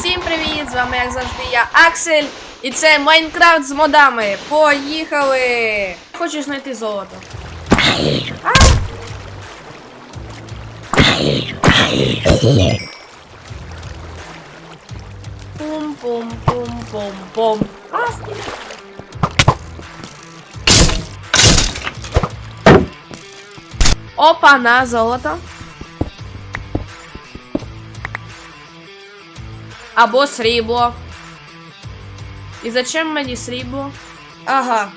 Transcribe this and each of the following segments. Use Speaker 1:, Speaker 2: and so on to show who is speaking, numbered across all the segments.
Speaker 1: Всім привіт! З вами, як завжди, я Аксель. І це Майнкрафт з модами. Поїхали! Хочу знайти золото. А! Пум-пум-пум-пум-пум. Опа, на золото. Або срібло. І зачем мені срібло? Ага.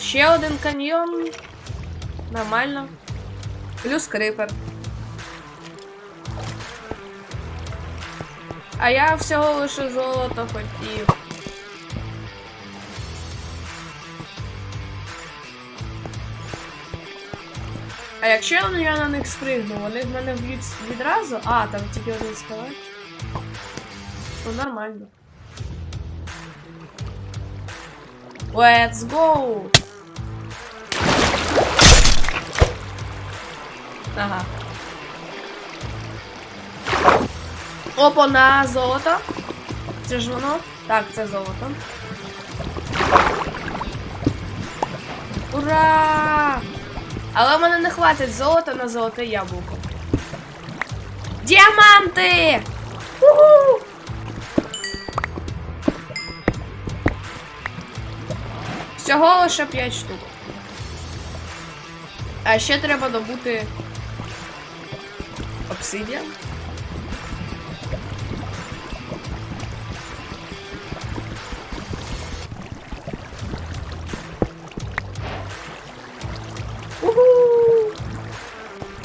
Speaker 1: Ще один каньйон. Нормально. Плюс крипер. А я всього лише золото хотів. А якщо я на них спригну, вони в мене вб'ють відразу? А, там тільки один скелет. Ну, нормально. Let's go! Ага. Опа, на золото. Це ж воно? Так, це золото. Ура! Але в мене не хватить золота на золоте яблуко. Діаманти! Уху! Всього лише 5 штук. А ще треба добути обсидіан.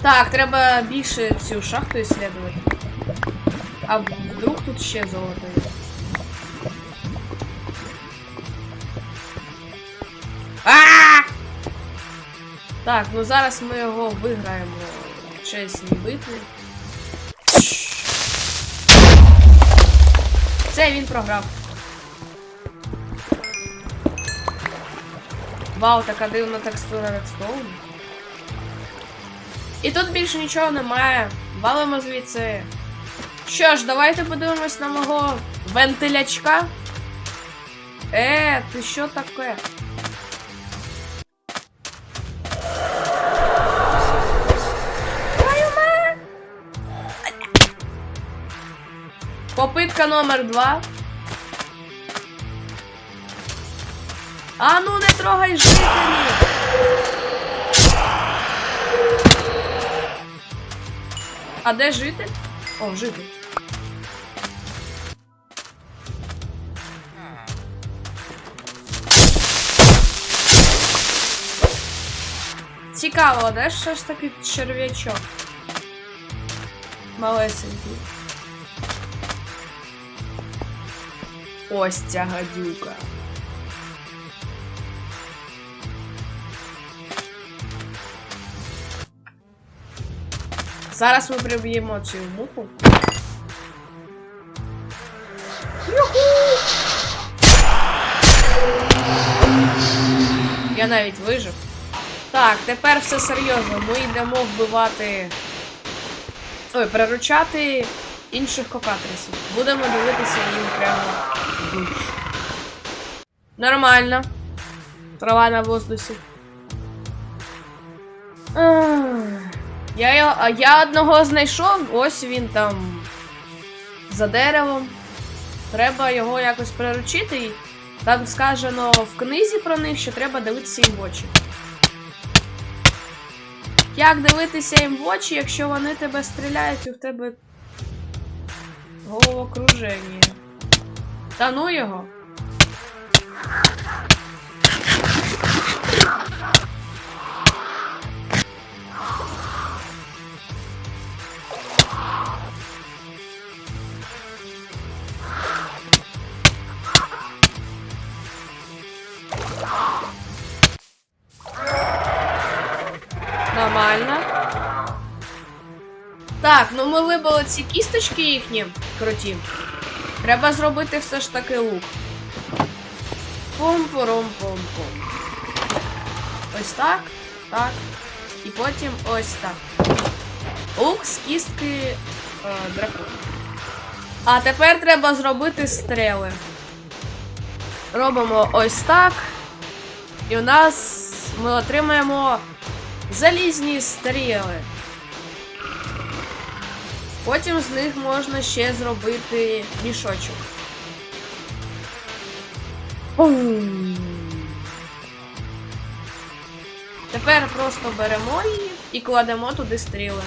Speaker 1: Так, треба більше цю шахту ісследувати. А вдруг тут ще золото є? Так, ну зараз ми його виграємо в чесній битві. Це він програв. Вау, така дивна текстура редстоуну. І тут більше нічого немає. Валимо звідси. Що ж, давайте подивимось на мого вентилячка. Е, ти що таке? Попитка номер два. А ну не трогай жителі! А де житель? О, житель. Цікаво, де що ж таки черв'ячок? Малесенький. Ось ця гадюка. Зараз ми приб'ємо цю муху. Я навіть вижив. Так, тепер все серйозно. Ми йдемо вбивати. Ой, приручати інших кокатрисів. Будемо дивитися їм прямо. Нормально. Трава на воздусі. Я, його- я одного знайшов, ось він там за деревом. Треба його якось приручити. І Там сказано в книзі про них, що треба дивитися їм в очі. Як дивитися їм в очі, якщо вони тебе стріляють і в тебе головокруження? Та ну його. Нормально. Так, ну ми вибили ці кісточки їхні круті. Треба зробити все ж таки лук. Пум-пурум-пум-пум. Ось так, так. І потім ось так. Лук з кістки е, дракона. А тепер треба зробити стріли. Робимо ось так. І у нас ми отримаємо залізні стріли. Потім з них можна ще зробити мішочок. Тепер просто беремо її і кладемо туди стріли.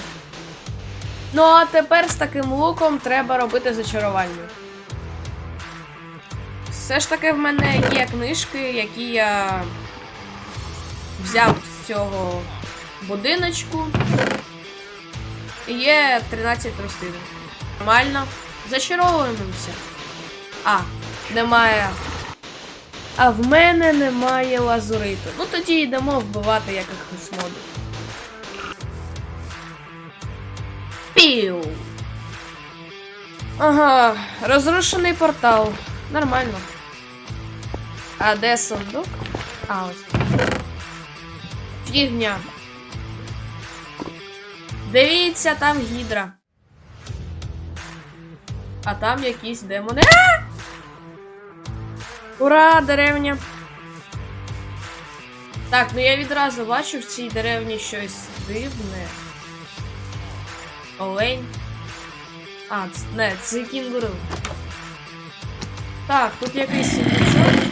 Speaker 1: Ну а тепер з таким луком треба робити зачарування. Все ж таки в мене є книжки, які я взяв з цього будиночку. І є 13 рослин. Нормально. Зачаровуємося. А, немає. А в мене немає лазуриту. Ну тоді йдемо вбивати якихось модів. Піу. Ага, розрушений портал. Нормально. А де сундук? А, ось. Фігня. Дивіться, там гідра. А там якісь демони. А! Ура, деревня! Так, ну я відразу бачу в цій деревні щось дивне. Олень. А, не, це кінгуру. Так, тут якийсь сундучок.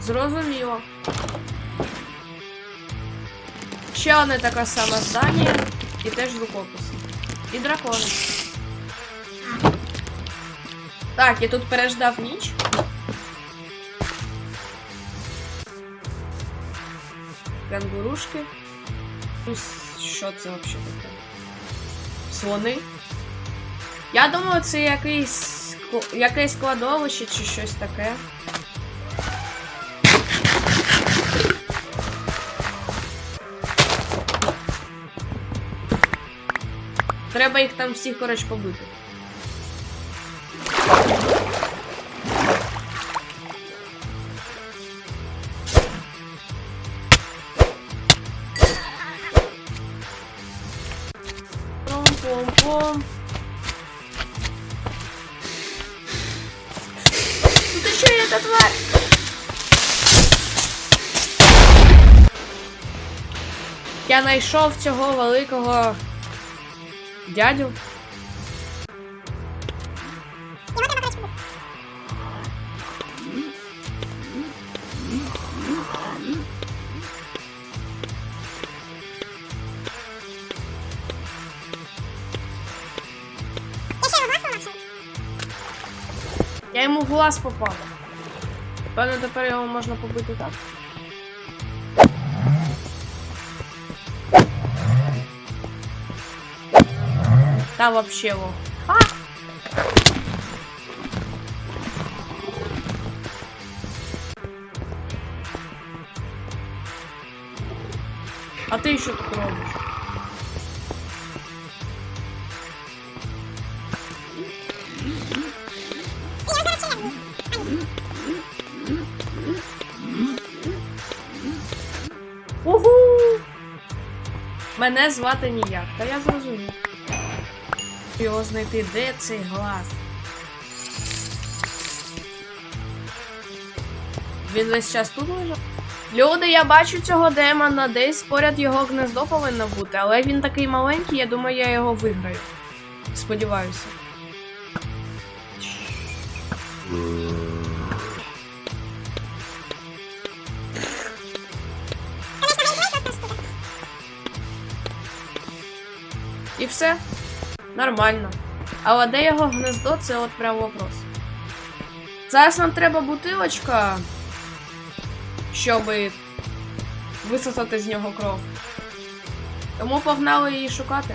Speaker 1: Зрозуміло. Ще одне таке саме здання. І теж рукопис. І дракони. Так, я тут переждав ніч. Кенгурушки. Ну, Що це взагалі таке? Слони. Я думаю, це якийсь якесь складовище чи щось таке. Треба їх там всіх, коротше, побити. Пом-пом-пом. Ну ты что, эта тварь? Я знайшов цього великого дядю. Я йому в глаз попав. Певно, тепер його можна побити так. Та вообще во. А! А ти що тут робиш? Мене звати ніяк, та я зрозумів. Його знайти, де цей глаз? Він весь час тут лежав? Люди, я бачу цього демона, десь поряд його гнездо повинно бути, але він такий маленький, я думаю, я його виграю. Сподіваюся. І все. Нормально. Але де його гнездо, це от прям вопрос. Зараз нам треба бутилочка, щоб висосати з нього кров. Тому погнали її шукати.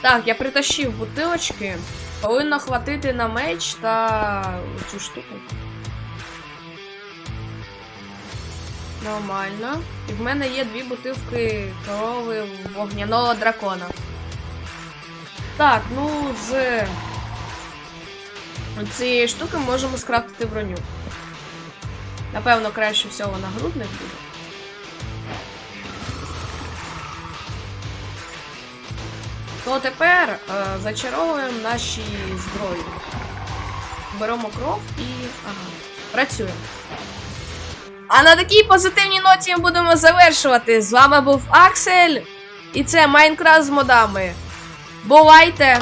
Speaker 1: Так, я притащив бутилочки. Повинно хватити на меч та цю штуку. Нормально. І в мене є дві бутилки корови вогняного дракона. Так, ну з цієї штуки можемо скрафтити броню. Напевно, краще всього нагрудник буде. то тепер е, зачаровуємо наші зброї. Беремо кров і. Ага. Працюємо. А на такій позитивній ноті ми будемо завершувати. З вами був Аксель. І це Майнкрафт з модами. Бувайте!